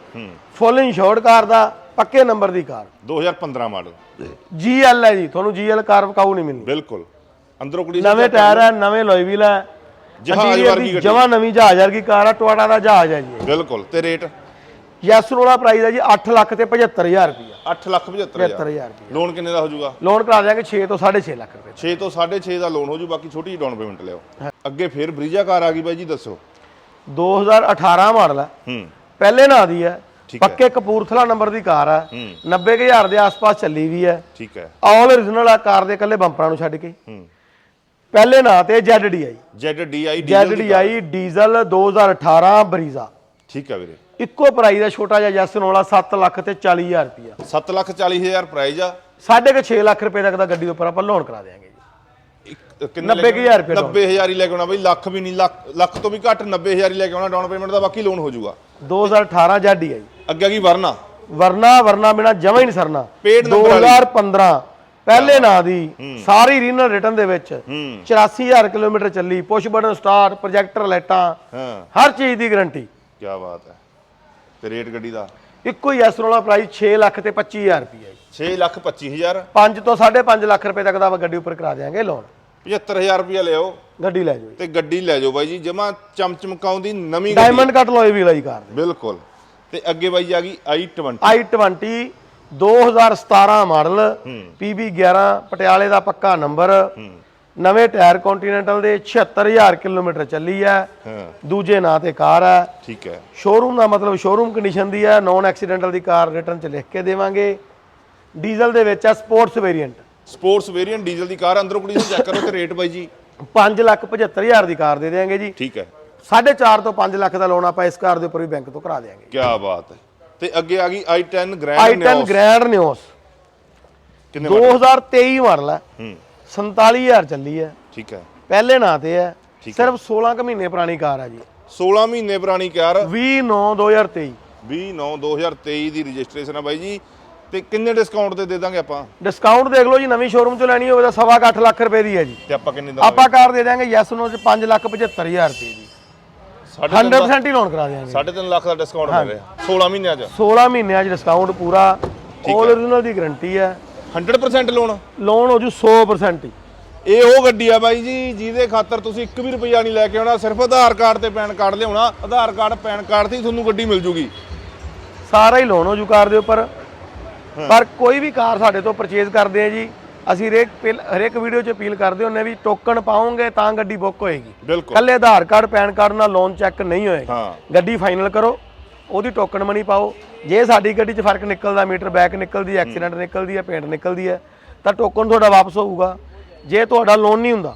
ਫੁੱਲ ਇੰਸ਼ੋਰਡ ਕਾਰ ਦਾ ਪੱਕੇ ਨੰਬਰ ਦੀ ਕਾਰ। 2015 ਮਾਡਲ GL ਹੈ ਜੀ ਤੁਹਾਨੂੰ GL ਕਾਰ ਵਿਕਾਊ ਨਹੀਂ ਮਿਲਣੀ। ਬਿਲਕੁਲ। ਅੰਦਰੋਂ ਕੰਡੀਸ਼ਨ ਨਵੇਂ ਟਾਇਰ ਹੈ ਨਵੇਂ ਲੋਈ ਵੀਲ ਹੈ। ਜਹਾਜ਼ ਵਰਗੀ ਗੱਡੀ। ਜਮਾ ਨਵੀਂ ਜਹਾਜ਼ ਵਰਗੀ ਕਾਰ ਹੈ ਟੋਆਟਾ ਦਾ ਜਹਾਜ਼ ਹੈ ਜੀ। ਬਿਲਕੁਲ। ਤੇ ਰੇਟ ਯੈਸ ਵਾਲਾ ਪ੍ਰਾਈਸ ਹੈ ਜੀ 8 ਲੱਖ ਤੇ 75000 ਰੁਪਇਆ 8 ਲੱਖ 75000 75000 ਰੁਪਇਆ ਲੋਨ ਕਿੰਨੇ ਦਾ ਹੋ ਜਾਊਗਾ? ਲੋਨ ਕਰਾ ਦਿਆਂਗੇ 6 ਤੋਂ 6.5 ਲੱਖ ਰੁਪਏ। 6 ਤੋਂ 6.5 ਦਾ ਲੋਨ ਹੋ ਜੂ ਬਾਕੀ ਛੋਟੀ ਡਾਊਨ ਪੇਮੈਂਟ ਲਿਓ ਅੱਗੇ ਫਿਰ ਬ੍ਰਿਜਾ ਕਾਰ ਆ ਗਈ ਬਾਈ ਜੀ ਦੱਸੋ। 2018 ਮਾਡਲ ਹੈ। ਹੂੰ। ਪਹਿਲੇ ਨਾਂ ਦੀ ਹੈ। ਪੱਕੇ ਕਪੂਰਥਲਾ ਨੰਬਰ ਦੀ ਕਾਰ ਹੈ। 90000 ਦੇ ਆਸ-ਪਾਸ ਚੱਲੀ ਵੀ ਹੈ। ਠੀਕ ਹੈ। ਆਲ origignal ਆ ਕਾਰ ਦੇ ਇਕੱਲੇ ਬੰਪਰਾਂ ਨੂੰ ਛੱਡ ਕੇ। ਹੂੰ। ਪਹਿਲੇ ਨਾਂ ਤੇ ZDI ZDI ZDI diesel 2018 Brezza. ਠੀਕ ਹੈ ਵੀਰੇ। ਇੱਕੋ ਪ੍ਰਾਈਸ ਹੈ ਛੋਟਾ ਜਿਹਾ ਜੈਸਨ ਵਾਲਾ 7 ਲੱਖ ਤੇ 40000 ਰੁਪਇਆ। 7 ਲੱਖ 40000 ਪ੍ਰਾਈਜ਼ ਆ। ਸਾਢੇ ਕੁ 6 ਲੱਖ ਰੁਪਏ ਤੱਕ ਦਾ ਗੱਡੀ ਉੱਪਰ ਆਪਾਂ ਲੋਨ ਕਰਾ ਦੇਵਾਂਗੇ ਜੀ। ਇੱਕ- ਕਿੰਨੇ 90,000 ਰੁਪਏ down। 90000 ਹੀ ਲੈ ਕੇ ਆਉਣਾ ਬਈ ਲੱਖ ਵੀ ਨਹੀਂ ਲੱਖ ਲੱਖ ਤੋਂ ਵੀ ਘੱਟ 90000 ਹੀ ਲੈ ਕੇ ਆਉਣਾ ਡਾਊਨ ਪੇਮੈਂਟ ਦਾ ਬਾਕੀ ਲੋਨ ਹੋ ਜਾਊਗਾ। 2018 ZDI ਅੱਗੇ ਆ ਗਈ ਵਰਨਾ। ਵਰਨਾ ਵਰਨਾ ਬਿਨਾ ਜਮਾ ਹੀ ਨਹੀਂ ਸਰਨਾ। Paid number ਵਾਲੀ। 2015 ਪਹਿਲੇ ਨਾਂ ਦੀ ਸਾਰੀ ਰੀਨਲ ਰਿਟਰਨ ਦੇ ਵਿੱਚ ਹੂੰ। 84000 ਕਿਲੋਮੀਟਰ ਚੱਲੀ ਪੁਸ਼ ਬਟਨ ਸਟਾਰਟ ਪ੍ਰੋਜੈਕਟਰ ਲਾਈਟਾਂ ਹਰ ਚੀਜ਼ ਦੀ ਗਾਰੰਟੀ ਕੀ ਬਾਤ ਹੈ। ਤੇ ਰੇਟ ਗੱਡੀ ਦਾ? ਇੱਕੋ ਹੀ ਐਸ ਵਾਲਾ ਪ੍ਰਾਈਸ 6 ਲੱਖ ਤੇ 25000 ਰੁਪਏ 6 ਲੱਖ 25000 5 ਤੋਂ 5.5 ਲੱਖ ਰੁਪਏ ਤੱਕ ਦਾ ਗੱਡੀ ਉੱਪਰ ਕਰਾ ਦੇਵਾਂਗੇ ਲੋਨ 75000 ਰੁਪਇਆ ਲਿਓ ਗੱਡੀ ਲੈ ਜਾਓ। ਤੇ ਗੱਡੀ ਲੈ ਜਾਓ ਬਾਈ ਜੀ ਜਮਾ ਚਮਚਮਕਾਉਂਦੀ ਨਵੀਂ ਡਾਇਮੰਡ ਕੱਟ ਲੋਏ ਵੀ ਲਈ ਕਾਰ ਬਿਲਕੁਲ। ਤੇ ਅੱਗੇ ਬਾਈ ਆ ਗਈ i20 i20 2017 ਮਾਡਲ PB 11 ਪਟਿਆਲੇ ਦਾ ਪੱਕਾ ਨੰਬਰ ਨਵੇਂ ਟਾਇਰ ਕੰਟੀਨੈਂਟਲ ਦੇ 76000 ਕਿਲੋਮੀਟਰ ਚੱਲੀ ਹੈ। ਹਾਂ। ਦੂਜੇ ਨਾਂ ਤੇ ਕਾਰ ਹੈ। ਠੀਕ ਹੈ। ਸ਼ੋਰੂਮ ਦਾ ਮਤਲਬ ਸ਼ੋਰੂਮ ਕੰਡੀਸ਼ਨ ਦੀ ਹੈ। ਨੌਨ ਐਕਸੀਡੈਂਟਲ ਦੀ ਕਾਰ ਰਿਟਰਨ ਚ ਲਿਖ ਕੇ ਦੇਵਾਂਗੇ। ਡੀਜ਼ਲ ਦੇ ਵਿੱਚ ਹੈ sports variant sports variant diesel ਦੀ ਕਾਰ ਅੰਦਰੋਂ ਕੰਡੀਸ਼ਨ ਚੈੱਕ ਕਰੋ ਤੇ ਰੇਟ ਬਾਈ ਜੀ। 575000 ਦੀ ਕਾਰ ਦੇ ਦੇਵਾਂਗੇ ਜੀ। ਠੀਕ ਹੈ। 4.5 ਤੋਂ 5 ਲੱਖ ਦਾ ਲੋਨ ਆਪਾਂ ਇਸ ਕਾਰ ਦੇ ਉੱਪਰ ਵੀ ਬੈਂਕ ਤੋਂ ਕਰਾ ਦੇਵਾਂਗੇ ਕੀ ਬਾਤ ਹੈ। ਤੇ ਅੱਗੇ ਆ ਗਈ i10 ਗ੍ਰੈਂਡ i10 ਗ੍ਰੈਂਡ ਨਿਓਸ ਕਿੰਨੇ 2023 ਮਾਡਲ ਹੈ। ਹੂੰ। 47000 ਚੱਲੀ ਹੈ। ਠੀਕ ਹੈ। ਪਹਿਲੇ ਨਾਂ ਤੇ ਹੈ। ਸਿਰਫ 16 ਕੁ ਮਹੀਨੇ ਪੁਰਾਣੀ ਕਾਰ ਹੈ ਜੀ। 16 ਮਹੀਨੇ ਪੁਰਾਣੀ ਕਾਰ। 20 9 2023 20 9 2023 ਦੀ ਰਜਿਸਟ੍ਰੇਸ਼ਨ ਆ ਬਾਈ ਜੀ। ਤੇ ਕਿੰਨੇ ਡਿਸਕਾਊਂਟ ਤੇ ਦੇ ਦਾਂਗੇ ਆਪਾਂ? ਡਿਸਕਾਊਂਟ ਦੇਖ ਲਓ ਜੀ ਨਵੀਂ ਸ਼ੋਰੂਮ ਚੋਂ ਲੈਣੀ ਹੋਵੇ ਤਾਂ ਸਵਾ ਲੱਖ ਰੁਪਏ ਦੀ ਹੈ ਜੀ। ਤੇ ਆਪਾਂ ਕਿੰਨੇ ਦਾ ਆਪਾਂ ਕਾਰ ਦੇ ਦਾਂਗੇ ਯੈਸ ਨੋ ਚ 5 ਲੱਖ 75000 ਰੁਪਏ ਦੀ। 100% ਹੀ ਲੋਨ ਕਰਾ ਦੇਵਾਂਗੇ 3.5 ਲੱਖ ਦਾ ਡਿਸਕਾਊਂਟ ਮਿਲ ਰਿਹਾ 16 ਮਹੀਨਿਆਂ ਚ। 16 ਮਹੀਨਿਆਂ 'ਚ ਡਿਸਕਾਊਂਟ ਪੂਰਾ। origignal ਦੀ ਗਾਰੰਟੀ ਹੈ। 100% ਲੋਨ ਲੋਨ ਹੋ ਜੂ 100% ਹੀ। ਇਹ ਉਹ ਗੱਡੀ ਆ ਬਾਈ ਜੀ ਜਿਹਦੇ ਖਾਤਰ ਤੁਸੀਂ 1 ਵੀ ਰੁਪਈਆ ਨਹੀਂ ਲੈ ਕੇ ਆਉਣਾ ਸਿਰਫ ਆਧਾਰ ਕਾਰਡ ਤੇ ਪੈਨ ਕਾਰਡ ਲਿਆਉਣਾ ਆਧਾਰ ਕਾਰਡ ਪੈਨ ਕਾਰਡ ਤੇ ਹੀ ਤੁਹਾਨੂੰ ਗੱਡੀ ਮਿਲ ਜੂਗੀ। ਸਾਰਾ ਹੀ ਲੋਨ ਹੋ ਜੂ ਕਾਰ ਦੇ ਉੱਪਰ। ਪਰ ਕੋਈ ਵੀ ਕਾਰ ਸਾਡੇ ਤੋਂ ਪਰਚੇਜ਼ ਕਰਦੇ ਆ ਜੀ ਅਸੀਂ ਹਰੇਕ ਹਰੇਕ ਵੀਡੀਓ 'ਚ ਅਪੀਲ ਕਰਦੇ ਹੁੰਨੇ ਵੀ ਟੋਕਨ ਪਾਉਂਗੇ ਤਾਂ ਗੱਡੀ ਬੁੱਕ ਹੋਏਗੀ। ਕੱਲੇ ਆਧਾਰ ਕਾਰਡ ਪੈਨ ਕਾਰਡ ਨਾਲ ਲੋਨ ਚੈੱਕ ਨਹੀਂ ਹੋਏਗਾ। ਗੱਡੀ ਫਾਈਨਲ ਕਰੋ ਉਹਦੀ ਟੋਕਨ ਮਨੀ ਪਾਓ। ਜੇ ਸਾਡੀ ਗੱਡੀ 'ਚ ਫ਼ਰਕ ਨਿਕਲਦਾ ਮੀਟਰ ਬੈਕ ਨਿਕਲਦੀ ਹੈ ਐਕਸੀਡੈਂਟ ਨਿਕਲਦੀ ਹੈ ਪੇਂਟ ਨਿਕਲਦੀ ਹੈ ਤਾਂ ਟੋਕਨ ਤੁਹਾਡਾ ਵਾਪਸ ਹੋਊਗਾ। ਜੇ ਤੁਹਾਡਾ ਲੋਨ ਨਹੀਂ ਹੁੰਦਾ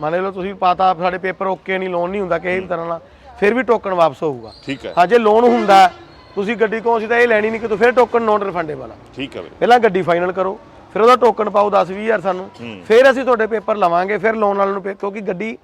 ਮੰਨ ਲਓ ਤੁਸੀਂ ਪਾਤਾ ਸਾਡੇ ਪੇਪਰ ਓਕੇ ਨਹੀਂ ਲੋਨ ਨਹੀਂ ਹੁੰਦਾ ਕਿਸੇ ਵੀ ਤਰ੍ਹਾਂ ਨਾਲ ਫਿਰ ਵੀ ਟੋਕਨ ਵਾਪਸ ਹੋਊਗਾ। ਠੀਕ ਹੈ। ਹਾਂ ਜੇ ਲੋਨ ਹੁੰਦਾ ਤੁਸੀਂ ਗੱਡੀ ਕੋਲ ਅਸੀਂ ਤਾਂ ਇਹ ਲੈਣੀ ਨਹੀਂ ਕਿ ਤੂੰ ਫਿਰ ਟੋਕਨ ਨੋਨ ਰਿਫੰਡੇਬਲ ਆ। ਠੀਕ ਹੈ ਪਹਿਲਾਂ ਗੱਡੀ ਫਾਈਨਲ ਕਰੋ ਫਿਰ ਉਹਦਾ ਟੋਕਨ ਪਾਓ 10 20000 ਸਾਨੂੰ। ਫਿਰ ਅਸੀਂ ਤੁਹਾਡੇ ਪੇਪਰ ਲਵਾਂਗੇ ਫਿਰ ਲੋਨ ਵਾਲੇ ਨੂੰ ਕਿਉਂਕਿ ਗੱਡੀ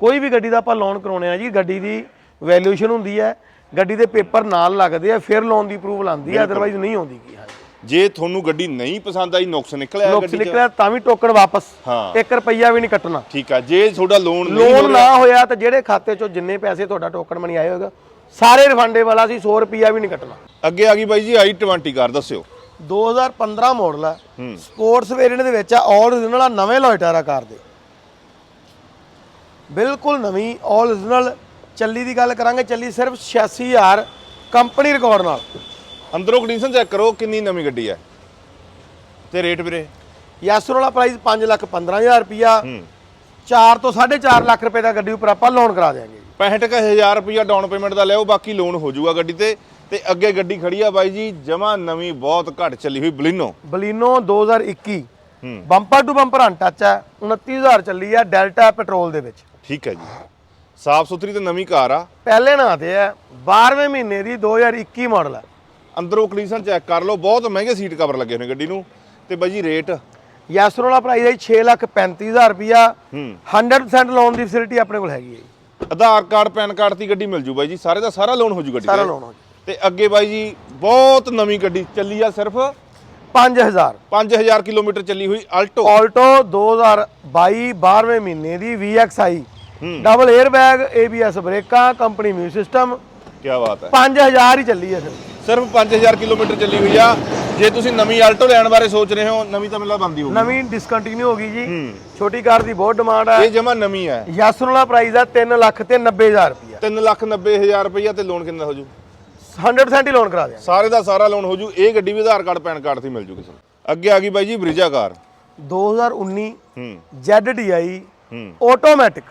ਕੋਈ ਵੀ ਗੱਡੀ ਦਾ ਆਪਾਂ ਲੋਨ ਕਰਾਉਣੇ ਆ ਜੀ ਗੱਡੀ ਦੀ ਵੈਲਿਊਏਸ਼ਨ ਹੁੰਦੀ ਹੈ ਗੱਡੀ ਦੇ ਪੇਪਰ ਨਾਲ ਲੱਗਦੇ ਆ ਫਿਰ ਲੋਨ ਦੀ ਅਪਰੂਵਲ ਆਉਂਦੀ ਹੈ ਅਦਰਵਾਈਜ਼ ਨਹੀਂ ਆਉਂਦੀ ਗੀ ਹਾਂਜੀ। ਜੇ ਤੁਹਾਨੂੰ ਗੱਡੀ ਨਹੀਂ ਪਸੰਦ ਆਈ ਨੁਕਸ ਨਿਕਲਿਆ ਨੁਕਸ ਗੱਡੀ 'ਚ? ਨਿਕਲਿਆ ਤਾਂ ਵੀ ਟੋਕਨ ਵਾਪਸ। ਹਾਂ। 1 ਰੁਪਈਆ ਵੀ ਨਹੀਂ ਕੱਟਣਾ। ਠੀਕ ਆ ਜੇ ਤੁਹਾਡਾ ਲੋਨ ਨਹੀਂ ਲੋਨ ਨਾ ਹੋਇਆ ਤਾਂ ਜਿਹੜੇ ਖਾਤੇ ਚੋਂ ਜਿੰਨੇ ਪੈਸੇ ਤੁਹਾਡਾ ਟੋਕਨ ਮਨੀ ਆਏ ਹੋਗਾ ਸਾਰੇ ਰਿਫੰਡੇ ਵਾਲਾ ਸੀ 100 ਰੁਪਈਆ ਵੀ ਨਹੀਂ ਕੱਟਣਾ। ਅੱਗੇ ਆ ਗਈ ਬਾਈ ਜੀ i20 ਕਾਰ ਦੱਸਿਓ। 2015 ਮਾਡਲ ਹੂੰ। ਸਪੋਰਟਸ ਵੇਰੀਐਂਟ ਦੇ ਵਿੱਚ ਆ ਆਲ ਓਰੀਜਨਲ ਆ ਨਵੇਂ ਲੋਇਟਾਰਾ ਕਾਰ ਦੇ। ਬਿਲਕੁਲ ਨਵੀਂ ਆਲ ਓਰੀਜਨਲ ਚੱਲੀ ਦੀ ਗੱਲ ਕਰਾਂਗੇ ਚੱਲੀ ਸਿਰਫ 86000 ਕੰਪਨੀ ਰਿਕਾਰਡ ਨਾਲ। ਅੰਦਰੋਂ ਕੰਡੀਸ਼ਨ ਚੈੱਕ ਕਰੋ ਕਿੰਨੀ ਨਵੀਂ ਗੱਡੀ ਹੈ। ਤੇ ਰੇਟ ਵੀਰੇ? ਯਾਸਰ ਵਾਲਾ ਪ੍ਰਾਈਸ 5 ਲੱਖ 15000 ਰੁਪਿਆ ਹੂੰ। 4 ਤੋਂ 4.5 ਲੱਖ ਰੁਪਏ ਦਾ ਗੱਡੀ ਉੱਪਰ ਆਪਾਂ ਲੋਨ ਕਰਾ ਦੇਵਾਂਗੇ 65000 ਰੁਪਇਆ ਡਾਊਨ ਪੇਮੈਂਟ ਦਾ ਲਿਆਓ ਬਾਕੀ ਲੋਨ ਹੋ ਜਾਊਗਾ ਗੱਡੀ ਤੇ। ਤੇ ਅੱਗੇ ਗੱਡੀ ਖੜੀ ਆ ਬਾਈ ਜੀ ਜਮਾ ਨਵੀਂ ਬਹੁਤ ਘੱਟ ਚੱਲੀ ਹੋਈ ਬਲਿਨੋ। ਬਲੀਨੋ 2021 ਹੂੰ। ਬੰਪਰ ਟੂ ਬੰਪਰ ਅਨਟੱਚ ਹੈ 29000 ਚੱਲੀ ਆ ਡੈਲਟਾ ਪੈਟਰੋਲ ਦੇ ਵਿੱਚ। ਠੀਕ ਹੈ ਜੀ। ਸਾਫ਼ ਸੁਥਰੀ ਤੇ ਨਵੀਂ ਕਾਰ ਆ। ਪਹਿਲੇ ਨਾਂ ਤੇ ਹੈ 12ਵੇਂ ਮਹੀਨੇ ਦੀ 2021 ਮਾਡਲ ਹੈ ਅੰਦਰੋਂ ਕੰਡੀਸ਼ਨ ਚੈੱਕ ਕਰ ਲਓ ਬਹੁਤ ਮਹਿੰਗੇ ਸੀਟ ਕਵਰ ਲੱਗੇ ਨੇ ਗੱਡੀ ਨੂੰ। ਤੇ ਬਾਈ ਜੀ ਰੇਟ ਯਾਸਰ ਵਾਲਾ ਪ੍ਰਾਈਸ ਹੈ 6 ਲੱਖ 35000 ਰੁਪਿਆ ਹੂੰ। 100% ਲੋਨ ਦੀ ਫੈਸਿਲਿਟੀ ਆਪਣੇ ਕੋਲ ਹੈਗੀ ਹੈ। ਆਧਾਰ ਕਾਰਡ ਪੈਨ ਕਾਰਡ ਦੀ ਗੱਡੀ ਮਿਲ ਜੂ ਬਾਈ ਜੀ ਸਾਰੇ ਦਾ ਸਾਰਾ ਲੋਨ ਹੋ ਜੂ ਗੱਡੀ ਸਾਰਾ ਤੇ। ਲੋਨ ਹੋ ਤੇ ਅੱਗੇ ਬਾਈ ਜੀ ਬਹੁਤ ਨਵੀਂ ਗੱਡੀ ਚੱਲੀ ਆ ਸਿਰਫ? 5000 5000 ਕਿਲੋਮੀਟਰ ਚੱਲੀ ਹੋਈ ਆਲਟੋ ਆਲਟੋ 2022 12ਵੇਂ ਮਹੀਨੇ ਦੀ VXI। Double air bag ABS ਬ੍ਰੇਕਾਂ ਕੰਪਨੀ ਮਿਊ ਸਿਸਟਮ। ਕੀ ਬਾਤ ਹੈ। 5000 ਹੀ ਚੱਲੀ ਹੈ ਸਿਰਫ ਸਿਰਫ 5000 ਕਿਲੋਮੀਟਰ ਚੱਲੀ ਹੋਈ ਆ। ਜੇ ਤੁਸੀਂ ਨਵੀਂ ਆਲਟੋ ਲੈਣ ਬਾਰੇ ਸੋਚ ਰਹੇ ਹੋ ਨਵੀਂ ਤਾਂ ਮਿਲਦਾ ਬੰਦੀ ਹੋਊਗੀ। ਨਵੀਂ ਡਿਸਕੰਟੀਨਿਊ ਹੋ ਗਈ ਜੀ। ਛੋਟੀ ਕਾਰ ਦੀ ਬਹੁਤ ਡਿਮਾਂਡ ਹੈ ਇਹ ਜਮਾ ਨਵੀਂ ਹੈ ਯਾਸਰ ਵਾਲਾ ਪ੍ਰਾਈਸ ਹੈ 3 ਲੱਖ ਤੇ 90000 ਰੁਪਇਆ। 390000 ਰੁਪਈਆ ਤੇ ਲੋਨ ਕਿੰਨਾ ਹੋ ਜੂ 100% ਹੀ ਲੋਨ ਕਰਾ ਦਿਆਂਗੇ। ਸਾਰੇ ਦਾ ਸਾਰਾ ਲੋਨ ਹੋ ਜੂ ਇਹ ਗੱਡੀ ਵੀ ਆਧਾਰ ਕਾਰਡ ਪੈਨ ਕਾਰਡ ਤੇ ਮਿਲ ਜੂ ਕਿਸੇ ਅੱਗੇ ਆ ਗਈ ਬਾਈ ਜੀ ਬ੍ਰਿਜਾ ਕਾਰ। 2019 ਹੂੰ। ZDI ਹੂੰ। ਆਟੋਮੈਟਿਕ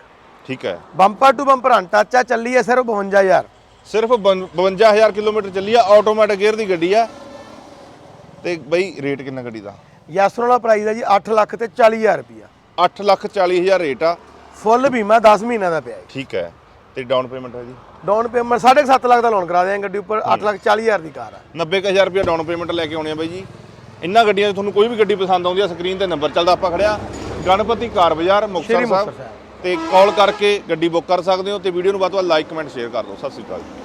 ਠੀਕ ਹੈ। ਬੰਪਰ ਟੂ ਬੰਪਰ ਅਨਟੱਚ ਆ ਚੱਲੀ ਹੈ ਸਿਰਫ 52000 ਸਿਰਫ 52000 ਕਿਲੋਮੀਟਰ ਚੱਲੀ ਆ ਆਟੋਮੈਟਿਕ ਗੇਅਰ ਦੀ ਗੱਡੀ ਆ। ਤੇ ਬਈ ਰੇਟ ਕਿੰਨਾ ਗੱਡੀ ਦਾ? ਯਾਸਰ ਵਾਲਾ ਪ੍ਰਾਈਸ ਹੈ ਜੀ 8 ਲੱਖ ਤੇ 40000 ਰੁਪਇਆ 8 ਲੱਖ 40000 ਰੇਟ ਆ। ਫੁੱਲ ਬੀਮਾ 10 ਮਹੀਨਿਆਂ ਦਾ ਪਿਆ ਹੈ ਠੀਕ ਹੈ। ਤੇ ਡਾਊਨ ਪੇਮੈਂਟ ਹੈ ਜੀ? ਡਾਊਨ ਪੇਮੈਂਟ 7.5 ਲੱਖ ਦਾ ਲੋਨ ਕਰਾ ਦਿਆਂਗੇ ਗੱਡੀ ਉੱਪਰ 8 ਲੱਖ 40000 ਦੀ ਕਾਰ ਆ। 90000 ਰੁਪਏ ਡਾਊਨ ਪੇਮੈਂਟ ਲੈ ਕੇ ਆਉਣੀ ਆ ਬਾਈ ਜੀ। ਇਹਨਾਂ ਗੱਡੀਆਂ 'ਚ ਤੁਹਾਨੂੰ ਕੋਈ ਵੀ ਗੱਡੀ ਪਸੰਦ ਆਉਂਦੀ ਆ ਸਕਰੀਨ ਤੇ ਨੰਬਰ ਚੱਲਦਾ ਆਪਾਂ ਖੜਿਆ। ਗਣਪਤੀ ਕਾਰ ਬਾਜ਼ਾਰ ਮੁਕਤਸਰ ਸ਼੍ਰੀ ਮੁਕਤਸਰ ਸਾਹਿਬ। ਤੇ ਕਾਲ ਕਰਕੇ ਗੱਡੀ ਬੁੱਕ ਕਰ ਸਕਦੇ ਹੋ ਤੇ ਵੀਡੀਓ ਨੂੰ ਵੱਧ ਤੋਂ ਵੱਧ ਲਾਈਕ, ਕਮੈਂਟ, ਸ਼ੇਅਰ ਕਰ ਦਿਓ। ਸਤਿ ਸ਼੍ਰੀ ਅਕਾਲ ਜੀ।